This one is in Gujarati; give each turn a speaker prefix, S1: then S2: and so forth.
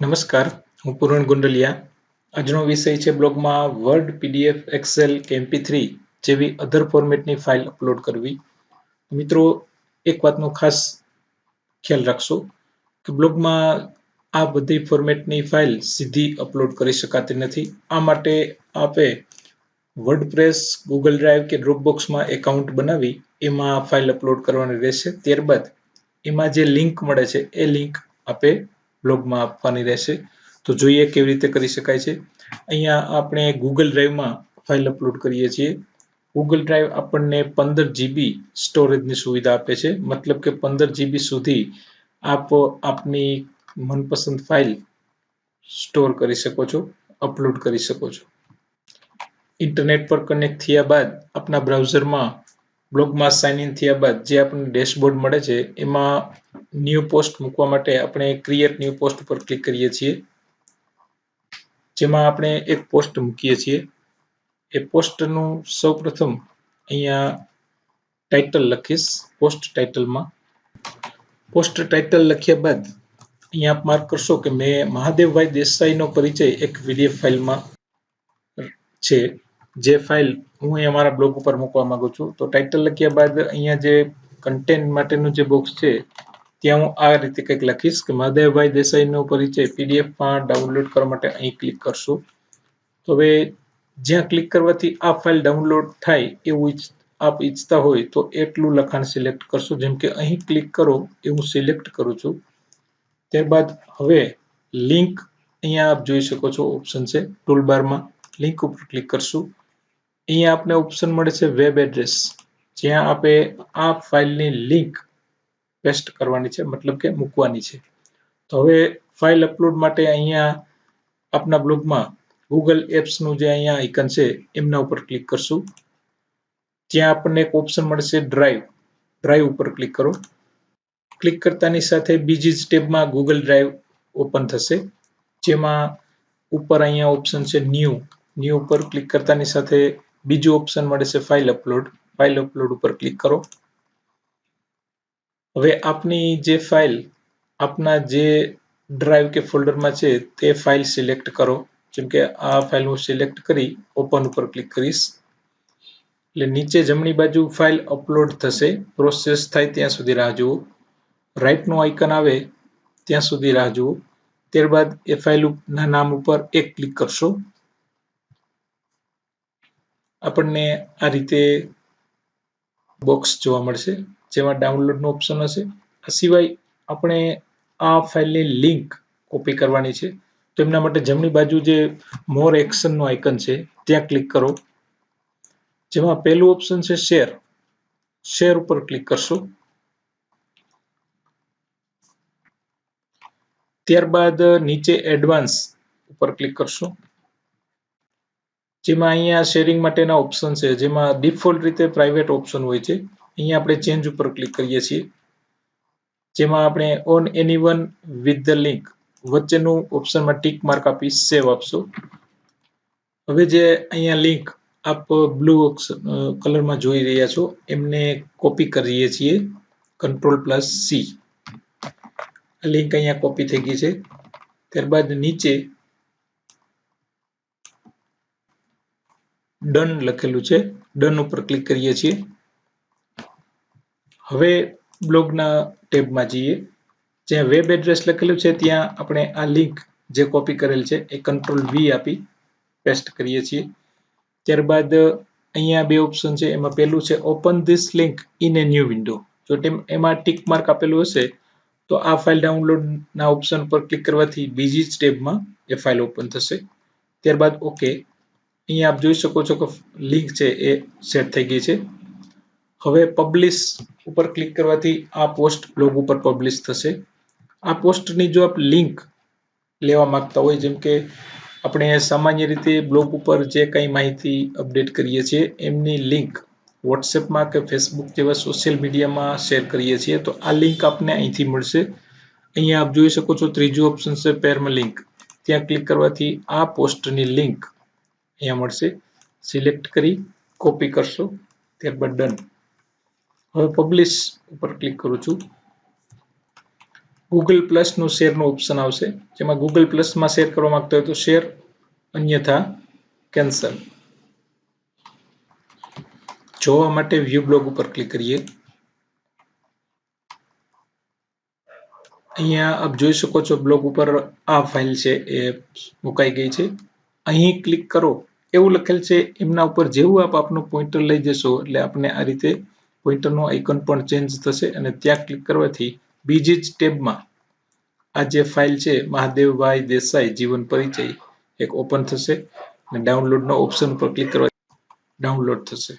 S1: નમસ્કાર, હું પૂરણ ગુંડલિયા. આજનો વિષય છે બ્લોગમાં વર્ડ પીડીએફ એક્સેલ કે એમપી થ્રી જેવી અધર ફોર્મેટની ફાઇલ અપલોડ કરવી. મિત્રો, એક વાતનો ખાસ ખ્યાલ રાખશો કે બ્લોગમાં આ બધી ફોર્મેટની ફાઇલ સીધી અપલોડ કરી શકાતી નથી. આ માટે આપે વર્ડપ્રેસ ગૂગલ ડ્રાઈવ કે ડ્રોપબોક્સમાં એકાઉન્ટ બનાવી એમાં ફાઇલ અપલોડ કરવાની રહેશે. ત્યારબાદ એમાં જે લિંક મળે છે, એ લિંક આપે બ્લોગમાં આપવાની રહેશે. તો જોઈએ કેવી રીતે કરી શકાય છે. અહીંયા આપણે ગૂગલ ડ્રાઈવમાં ફાઇલ અપલોડ કરીએ છીએ. ગૂગલ ડ્રાઈવ આપણને પંદર જીબી સ્ટોરેજની સુવિધા આપે છે. મતલબ કે પંદર જીબી સુધી આપ આપની મનપસંદ ફાઇલ સ્ટોર કરી શકો છો અપલોડ કરી શકો છો. ઇન્ટરનેટ પર કનેક્ટ થયા બાદ આપના બ્રાઉઝરમાં બ્લોગમાં સાઇન ઇન થયા બાદ જે આપણને ડેશબોર્ડ મળે છે, એમાં ન્યૂ પોસ્ટ મૂકવા માટે આપણે ક્રિએટ ન્યૂ પોસ્ટ પર ક્લિક કરીએ છીએ. જેમાં આપણે એક પોસ્ટ મૂકીએ છીએ. એ પોસ્ટનું સૌપ્રથમ અહીંયા ટાઇટલ લખીશ પોસ્ટ ટાઇટલમાં પોસ્ટ ટાઇટલ લખ્યા બાદ અહીંયા આપ માર્ક કરશો કે મેં મહાદેવભાઈ દેસાઈનો પરિચય એક પીડીએફ ફાઇલમાં છે. જે ફાઇલ હું અહીંયા મારા બ્લોગ ઉપર મૂકવા માંગુ છું, તો ટાઇટલ લખ્યા બાદ અહીંયા જે કન્ટેન્ટ માટેનું જે બોક્સ છે, ત્યાં હું આ રીતે કંઈક લખીશ કે મહાદેવભાઈ દેસાઈનો પરિચય પીડીએફમાં ડાઉનલોડ કરવા માટે અહીં ક્લિક કરશું. તો હવે જ્યાં ક્લિક કરવાથી આ ફાઇલ ડાઉનલોડ થાય એવું આપ ઈચ્છતા હોય તો એટલું લખાણ સિલેક્ટ કરશો. જેમ કે અહીં ક્લિક કરો એ હું સિલેક્ટ કરું છું. ત્યારબાદ હવે લિંક અહીંયા આપ જોઈ શકો છો ઓપ્શન છે ટૂલબારમાં લિંક ઉપર ક્લિક કરશું. અહીંયા આપણે ઓપ્શન મળે છે વેબ એડ્રેસ જ્યાં આપણે આ ફાઇલની લિંક પેસ્ટ કરવાની છે, મતલબ કે મૂકવાની છે. તો હવે ફાઇલ અપલોડ માટે અહીંયા આપના બ્લોગમાં ગૂગલ એપ્સનું જે અહીંયા આઇકન છે, એમના ઉપર ક્લિક કરશું. ત્યાં આપણને એક ઓપ્શન મળશે ડ્રાઈવ ડ્રાઈવ ઉપર ક્લિક કરો. ક્લિક કરતાની સાથે બીજી જ ટેબમાં ગૂગલ ડ્રાઈવ ઓપન થશે. જેમાં ઉપર અહીંયા ઓપ્શન છે ન્યૂ ન્યૂ ઉપર ક્લિક કરતાની સાથે બીજું ઓપ્શન મળે છે ફાઇલ અપલોડ ફાઇલ અપલોડ ઉપર ક્લિક કરો. હવે આપની જે ફાઇલ આપના જે ડ્રાઈવ કે ફોલ્ડરમાં છે તે ફાઇલ સિલેક્ટ કરો. જેમ કે આ ફાઇલ હું સિલેક્ટ કરી ઓપન ઉપર ક્લિક કરીશ. એટલે નીચે જમણી બાજુ ફાઇલ અપલોડ થશે. પ્રોસેસ થાય ત્યાં સુધી રાહ જુઓ. રાઇટનું આઇકન આવે, ત્યાં સુધી રાહ જુઓ. ત્યારબાદ એ ફાઇલના નામ ઉપર એક ક્લિક કરશો. આપણને આ રીતે બોક્સ જોવા મળશે, જેમાં ડાઉનલોડનો ઓપ્શન હશે. આ સિવાય આપણે આ ફાઇલની લિંક કોપી કરવાની છે. તો એમના માટે જમણી બાજુ જે મોર એક્શનનું આઇકન છે, ત્યાં ક્લિક કરો. જેમાં પહેલું ઓપ્શન છે શેર શેર ઉપર ક્લિક કરશો. ત્યારબાદ નીચે એડવાન્સ ઉપર ક્લિક કરશો. જેમાં અહીંયા શેરિંગ માટેના ઓપ્શન છે. જેમાં ડિફોલ્ટ રીતે પ્રાઇવેટ ઓપ્શન હોય છે. અહીંયા આપણે ચેન્જ ઉપર ક્લિક કરીએ છીએ. જેમાં આપણે on any one with the link વચ્ચેનું ઓપ્શનમાં ટીક માર્ક આપી સેવ આપશો. હવે જે અહીંયા લિંક આપ બ્લુ કલરમાં જોઈ રહ્યા છો, એમને કોપી કરીએ છીએ. કંટ્રોલ પ્લસ સી લિંક અહીંયા કોપી થઈ ગઈ છે. ત્યારબાદ નીચે ડન લખેલું છે. ડન ઉપર ક્લિક કરીએ છીએ. હવે બ્લોગના ટેબમાં જઈએ. જ્યાં વેબ એડ્રેસ લખેલું છે, ત્યાં આપણે આ લિંક જે કોપી કરેલ છે, એ કંટ્રોલ વી આપી પેસ્ટ કરીએ છીએ. ત્યારબાદ અહીંયા બે ઓપ્શન છે. એમાં પહેલું છે open this link in a new window જો એમાં ટીક માર્ક આપેલું હશે, તો આ ફાઇલ ડાઉનલોડના ઓપ્શન પર ક્લિક કરવાથી બીજી જ ટેબમાં એ ફાઇલ ઓપન થશે. ત્યારબાદ ઓકે અહીંયા આપ જોઈ શકો છો કે લિંક છે એ સેટ થઈ ગઈ છે. હવે પબ્લિશ ઉપર ક્લિક કરવાથી આ પોસ્ટ બ્લોગ ઉપર પબ્લિશ થશે. આ પોસ્ટની જો આપ લિંક લેવા માંગતા હોય, જેમ કે આપણે સામાન્ય રીતે બ્લોગ ઉપર જે કંઈ માહિતી અપડેટ કરીએ છીએ, એમની લિંક વોટ્સએપમાં કે ફેસબુક જેવા સોશિયલ મીડિયામાં શેર કરીએ છીએ, તો આ લિંક આપને અહીંથી મળશે. અહીંયા આપ જોઈ શકો છો ત્રીજું ઓપ્શન છે પેરમાં લિંક ત્યાં ક્લિક કરવાથી આ પોસ્ટની લિંક અહીંયા મળશે. સિલેક્ટ કરી કોપી કરશો. ત્યારબાદ ડન હવે પબ્લિશ ઉપર ક્લિક કરું છું. ગૂગલ પ્લસનું શેરનું ઓપ્શન આવશે. જેમાં ગૂગલ પ્લસમાં શેર કરવા માંગતો હોય તો શેર અન્યથા કેન્સલ જોવા માટે વ્યૂ બ્લોગ ઉપર ક્લિક કરીએ. અહીંયા આપ જોઈ શકો છો બ્લોગ ઉપર આ ફાઇલ છે, એ મુકાઈ ગઈ છે. અહીં ક્લિક કરો. એવું લખેલ છે, એમના ઉપર જેવું આપ આપનું પોઈન્ટર લઈ જશો, એટલે આપને આ રીતે પોઈન્ટરનો આઇકન પણ ચેન્જ થશે અને ત્યાં ક્લિક કરવાથી બીજી જ ટેબમાં આ જે ફાઇલ છે મહાદેવભાઈ દેસાઈ જીવન પરિચય, એક ઓપન થશે અને ડાઉનલોડનો ઓપ્શન પર ક્લિક કરવા ડાઉનલોડ થશે.